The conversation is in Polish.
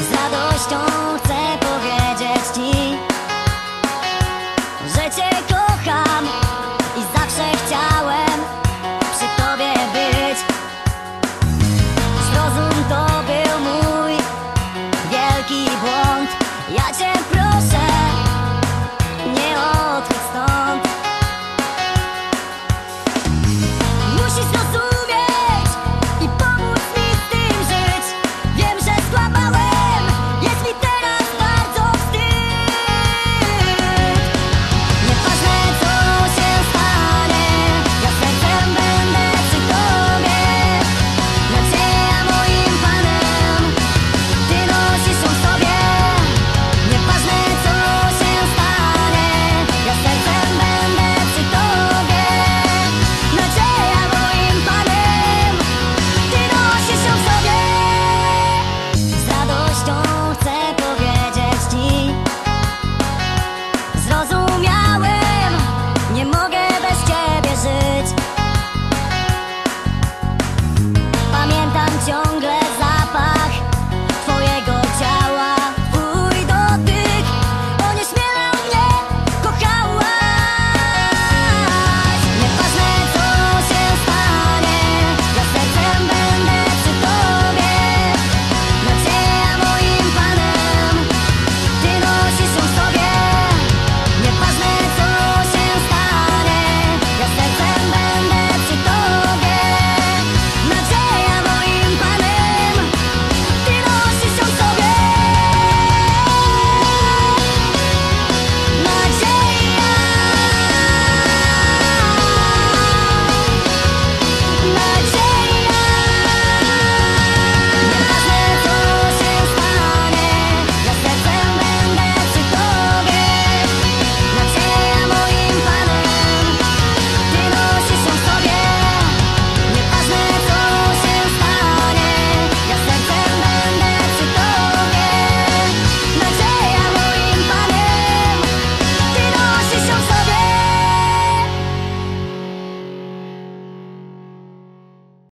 Z radością chcę powiedzieć Ci, że Cię kocham i zawsze chciałem przy Tobie być. Zrozum to był mój wielki błąd. Ja Cię